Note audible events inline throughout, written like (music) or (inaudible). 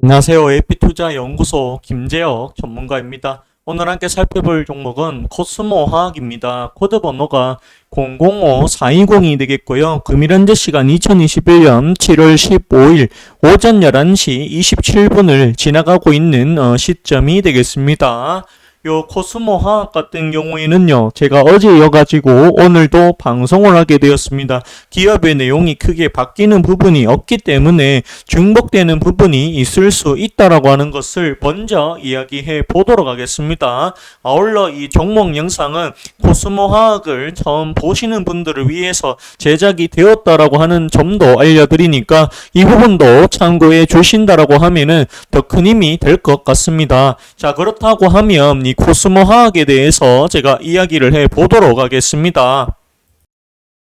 안녕하세요. AP투자연구소 김재혁 전문가입니다. 오늘 함께 살펴볼 종목은 코스모 화학입니다. 코드 번호가 005420이 되겠고요. 금일 현재 시간 2021년 7월 15일 오전 11시 27분을 지나가고 있는 어, 시점이 되겠습니다. 요 코스모 화학 같은 경우에는요, 제가 어제여가지고 오늘도 방송을 하게 되었습니다. 기업의 내용이 크게 바뀌는 부분이 없기 때문에 중복되는 부분이 있을 수 있다라고 하는 것을 먼저 이야기해 보도록 하겠습니다. 아울러 이 종목 영상은 코스모 화학을 처음 보시는 분들을 위해서 제작이 되었다라고 하는 점도 알려드리니까 이 부분도 참고해 주신다라고 하면은 더 큰 힘이 될 것 같습니다. 자, 그렇다고 하면 이 코스모 화학에 대해서 제가 이야기를 해 보도록 하겠습니다.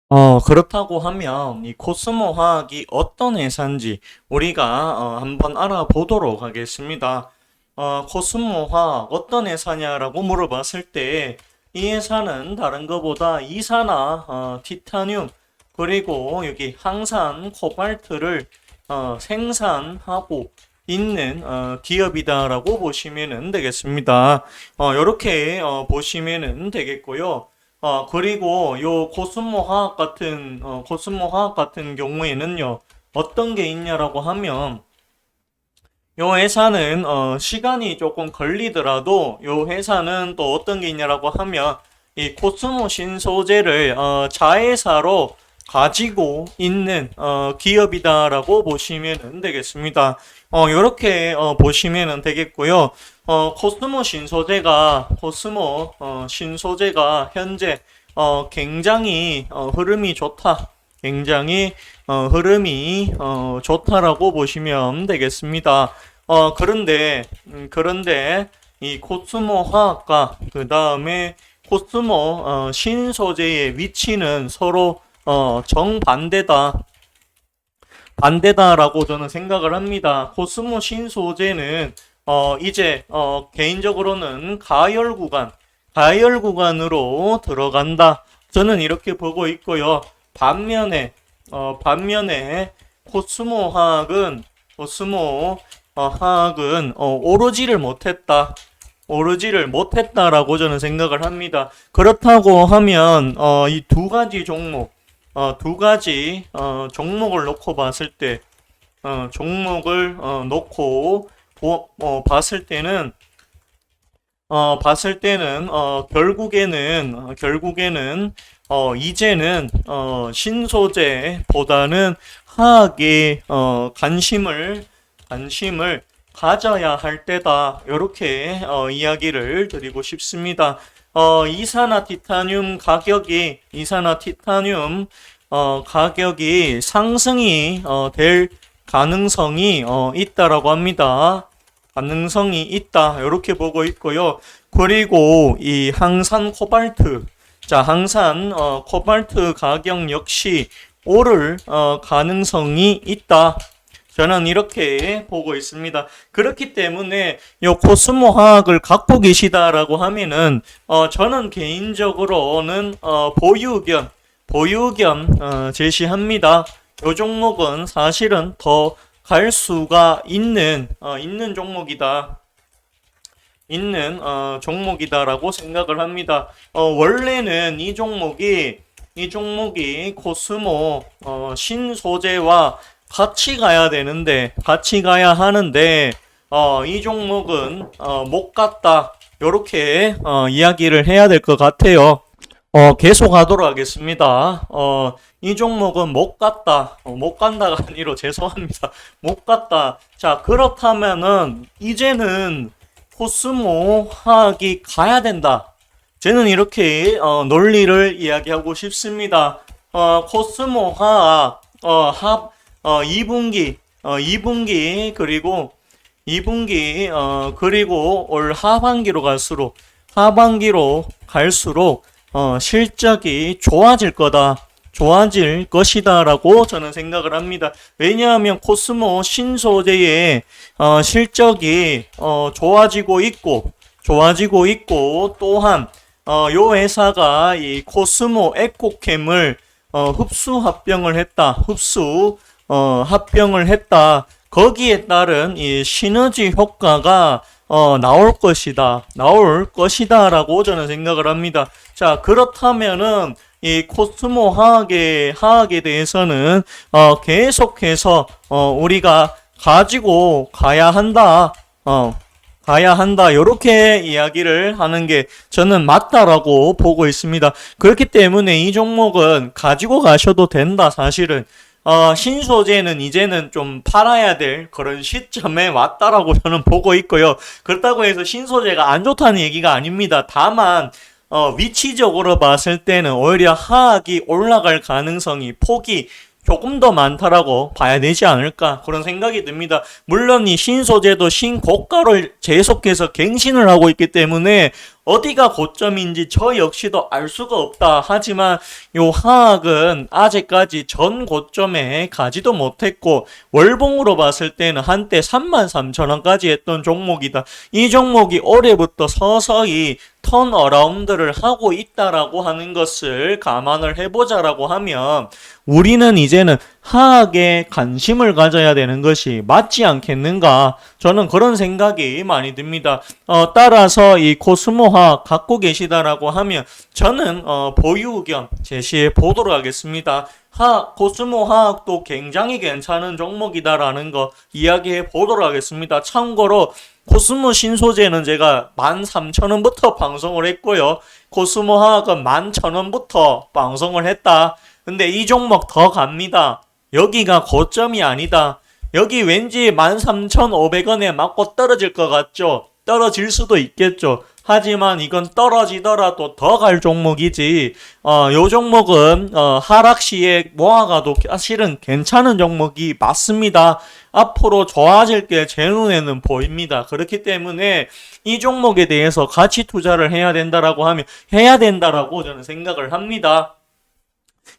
어, 그렇다고 하면 이 코스모 화학이 어떤 회사인지 우리가 어, 한번 알아보도록 하겠습니다. 어, 코스모 화학 어떤 회사냐라고 물어봤을 때 이 회사는 다른 것보다 이산화, 어, 티타늄, 그리고 여기 항산, 코발트를 어, 생산하고 있는 어, 기업이다라고 보시면 되겠습니다. 어, 이렇게 어, 보시면 되겠고요. 어, 그리고 요 코스모 화학 같은, 어, 코스모 화학 같은 경우에는요, 어떤 게 있냐라고 하면, 요 회사는, 어, 시간이 조금 걸리더라도, 요 회사는 또 어떤 게 있냐라고 하면, 이 코스모 신소재를, 어, 자회사로 가지고 있는, 어, 기업이다라고 보시면 되겠습니다. 어, 요렇게, 어, 보시면 되겠고요. 어, 코스모 신소재가, 코스모, 어, 신소재가 현재, 어, 굉장히, 어, 흐름이 좋다. 굉장히, 어, 흐름이, 어, 좋다라고 보시면 되겠습니다. 어, 그런데, 음, 그런데, 이 코스모 화학과, 그 다음에 코스모, 어, 신소재의 위치는 서로, 어, 정반대다. 반대다라고 저는 생각을 합니다. 코스모 신소재는 어, 이제, 어, 개인적으로는 가열 구간, 가열 구간으로 들어간다. 저는 이렇게 보고 있고요. 반면에, 어, 반면에, 코스모 화학은, 코스모 어, 화학은, 어, 오르지를 못했다. 오르지를 못했다라고 저는 생각을 합니다. 그렇다고 하면, 어, 이 두 가지 종목, 어, 두 가지, 어, 종목을 놓고 봤을 때, 어, 종목을, 어, 놓고, 보, 어, 봤을 때는 어, 봤을 때는 어, 결국에는 어, 결국에는 어, 이제는 어, 신소재보다는 화학에 어, 관심을 관심을 가져야 할 때다. 이렇게 어, 이야기를 드리고 싶습니다. 어, 이산화 티타늄 가격이 이산화 티타늄 어, 가격이 상승이 어, 될 가능성이 어, 있다라고 합니다. 가능성이 있다. 이렇게 보고 있고요. 그리고 이 항산 코발트. 자, 항산 어, 코발트 가격 역시 오를 어, 가능성이 있다. 저는 이렇게 보고 있습니다. 그렇기 때문에 이 코스모 화학을 갖고 계시다라고 하면은 어, 저는 개인적으로는 어, 보유견 보유견 어, 제시합니다. 이 종목은 사실은 더 갈 수가 있는 어, 있는 종목이다. 있는 어, 종목이다라고 생각을 합니다. 어, 원래는 이 종목이 이 종목이 코스모 어, 신소재와 같이 가야 되는데 같이 가야 하는데 어, 이 종목은 어, 못 갔다. 요렇게 어, 이야기를 해야 될 것 같아요. 어, 계속 하도록 하겠습니다. 어, 이 종목은 못 갔다. 어, 못 간다가 (laughs) 아니로 죄송합니다. 못 갔다. 자, 그렇다면은 이제는 코스모 화학이 가야 된다. 저는 이렇게 어, 논리를 이야기하고 싶습니다. 어, 코스모 화학 어, 합 어, 2분기 어, 2분기 그리고 2분기 어, 그리고 올 하반기로 갈수록 하반기로 갈수록 어, 실적이 좋아질 거다. 좋아질 것이다라고 저는 생각을 합니다. 왜냐하면 코스모 신소재의 어, 실적이 어, 좋아지고 있고 좋아지고 있고 또한 어, 요 회사가 이 코스모 에코캠을 어, 흡수 합병을 했다. 흡수 어, 합병을 했다. 거기에 따른 이 시너지 효과가 어, 나올 것이다. 나올 것이다 라고 저는 생각을 합니다. 자, 그렇다면은 이 코스모 화학의 화학에 대해서는 어, 계속해서 어, 우리가 가지고 가야 한다. 어, 가야 한다. 이렇게 이야기를 하는 게 저는 맞다라고 보고 있습니다. 그렇기 때문에 이 종목은 가지고 가셔도 된다. 사실은 어, 신소재는 이제는 좀 팔아야 될 그런 시점에 왔다라고 (laughs) 저는 보고 있고요. 그렇다고 해서 신소재가 안 좋다는 얘기가 아닙니다. 다만 어, 위치적으로 봤을 때는 오히려 하악이 올라갈 가능성이 폭이 조금 더 많다라고 봐야 되지 않을까 그런 생각이 듭니다. 물론 이 신소재도 신고가를 계속해서 갱신을 하고 있기 때문에 어디가 고점인지 저 역시도 알 수가 없다. 하지만 요 화학은 아직까지 전 고점에 가지도 못했고 월봉으로 봤을 때는 한때 33,000원까지 했던 종목이다. 이 종목이 올해부터 서서히 턴 어라운드를 하고 있다라고 하는 것을 감안을 해보자라고 하면 우리는 이제는 화학에 관심을 가져야 되는 것이 맞지 않겠는가? 저는 그런 생각이 많이 듭니다. 어, 따라서 이 코스모 화학 갖고 계시다라고 하면 저는 어, 보유 의견 제시해 보도록 하겠습니다. 하, 코스모 화학도 굉장히 괜찮은 종목이다라는 거 이야기해 보도록 하겠습니다. 참고로 코스모 신소재는 제가 13,000원부터 방송을 했고요. 코스모 화학은 11,000원부터 방송을 했다. 근데 이 종목 더 갑니다. 여기가 고점이 아니다. 여기 왠지 13,500원에 맞고 떨어질 것 같죠? 떨어질 수도 있겠죠. 하지만 이건 떨어지더라도 더 갈 종목이지. 어, 요 종목은 어, 하락 시에 모아가도 사실은 괜찮은 종목이 맞습니다. 앞으로 좋아질 게 제 눈에는 보입니다. 그렇기 때문에 이 종목에 대해서 가치 투자를 해야 된다라고 하면 해야 된다라고 저는 생각을 합니다.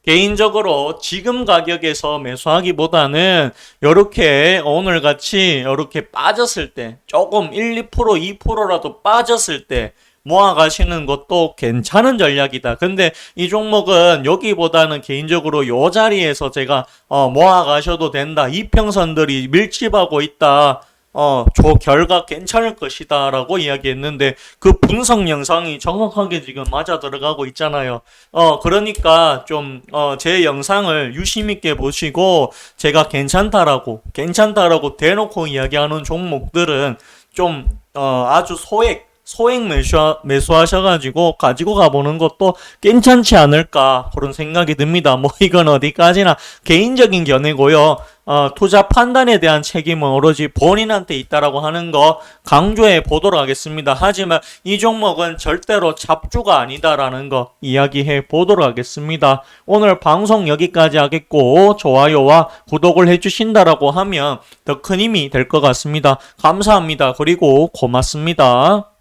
개인적으로 지금 가격에서 매수하기보다는 이렇게 오늘 같이 이렇게 빠졌을 때 조금 1, 2% 2%라도 빠졌을 때 모아 가시는 것도 괜찮은 전략이다. 근데 이 종목은 여기보다는 개인적으로 요 자리에서 제가 어 모아 가셔도 된다. 이평선들이 밀집하고 있다. 어, 저 결과 괜찮을 것이다 라고 이야기했는데 그 분석 영상이 정확하게 지금 맞아 들어가고 있잖아요. 어, 그러니까 좀, 어, 제 영상을 유심있게 보시고 제가 괜찮다라고, 괜찮다라고 대놓고 이야기하는 종목들은 좀, 어, 아주 소액, 소액 매수, 매수하셔가지고 가지고 가보는 것도 괜찮지 않을까 그런 생각이 듭니다. 뭐 이건 어디까지나 개인적인 견해고요. 어, 투자 판단에 대한 책임은 오로지 본인한테 있다라고 하는 거 강조해 보도록 하겠습니다. 하지만 이 종목은 절대로 잡주가 아니다라는 거 이야기해 보도록 하겠습니다. 오늘 방송 여기까지 하겠고 좋아요와 구독을 해주신다라고 하면 더 큰 힘이 될 것 같습니다. 감사합니다. 그리고 고맙습니다.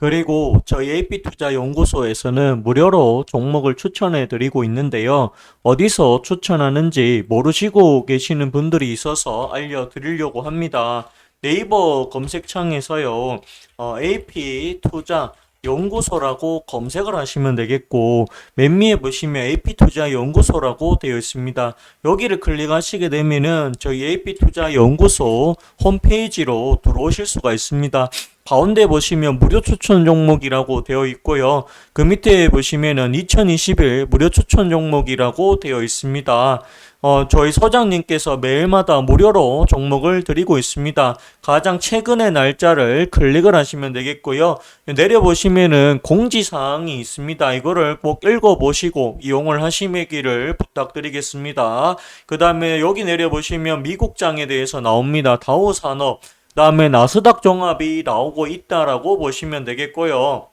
그리고 저희 AP투자연구소에서는 무료로 종목을 추천해 드리고 있는데요. 어디서 추천하는지 모르시고 계시는 분들이 있어서 알려드리려고 합니다. 네이버 검색창에서요, 어, AP투자 연구소라고 검색을 하시면 되겠고 맨 위에 보시면 AP투자 연구소라고 되어 있습니다. 여기를 클릭하시게 되면은 저희 AP투자 연구소 홈페이지로 들어오실 수가 있습니다. 가운데 보시면 무료 추천 종목이라고 되어 있고요. 그 밑에 보시면은 2021 무료 추천 종목이라고 되어 있습니다. 어, 저희 소장님께서 매일마다 무료로 종목을 드리고 있습니다. 가장 최근의 날짜를 클릭을 하시면 되겠고요. 내려보시면은 공지사항이 있습니다. 이거를 꼭 읽어보시고 이용을 하시기를 부탁드리겠습니다. 그 다음에 여기 내려보시면 미국장에 대해서 나옵니다. 다우산업. 다음에 나스닥 종합이 나오고 있다라고 보시면 되겠고요.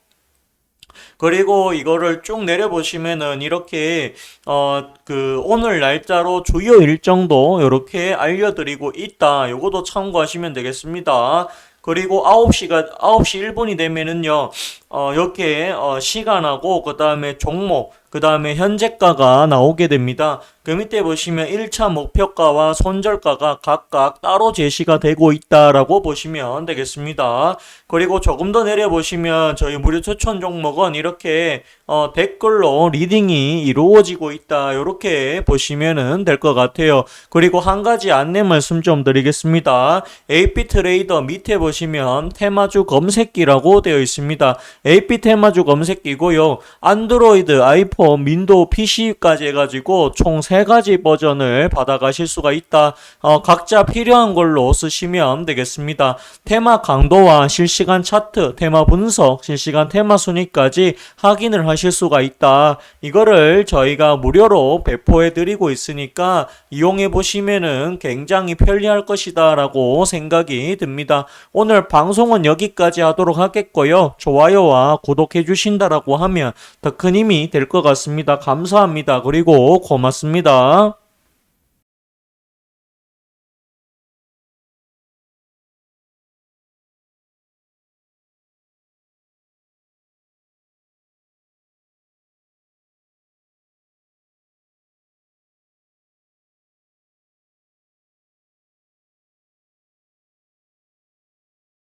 그리고 이거를 쭉 내려보시면은 이렇게 어 그 오늘 날짜로 주요 일정도 이렇게 알려드리고 있다. 요것도 참고하시면 되겠습니다. 그리고 9시가 9시 1분이 되면은요. 어 이렇게 어 시간하고 그 다음에 종목 그 다음에 현재가가 나오게 됩니다. 그 밑에 보시면 1차 목표가와 손절가가 각각 따로 제시가 되고 있다라고 보시면 되겠습니다. 그리고 조금 더 내려보시면 저희 무료 추천 종목은 이렇게 어, 댓글로 리딩이 이루어지고 있다. 이렇게 보시면은 될것 같아요. 그리고 한 가지 안내 말씀 좀 드리겠습니다. AP 트레이더 밑에 보시면 테마주 검색기라고 되어 있습니다. AP 테마주 검색기고요. 안드로이드, 아이폰, 윈도우, PC까지 해가지고 총세 가지 버전을 받아가실 수가 있다. 어, 각자 필요한 걸로 쓰시면 되겠습니다. 테마 강도와 실시간 차트, 테마 분석, 실시간 테마 순위까지 확인을 하실 수가 있다. 이거를 저희가 무료로 배포해 드리고 있으니까 이용해 보시면은 굉장히 편리할 것이다 라고 생각이 듭니다. 오늘 방송은 여기까지 하도록 하겠고요. 좋아요와 구독해 주신다라고 하면 더 큰 힘이 될 것 같습니다. 감사합니다. 그리고 고맙습니다.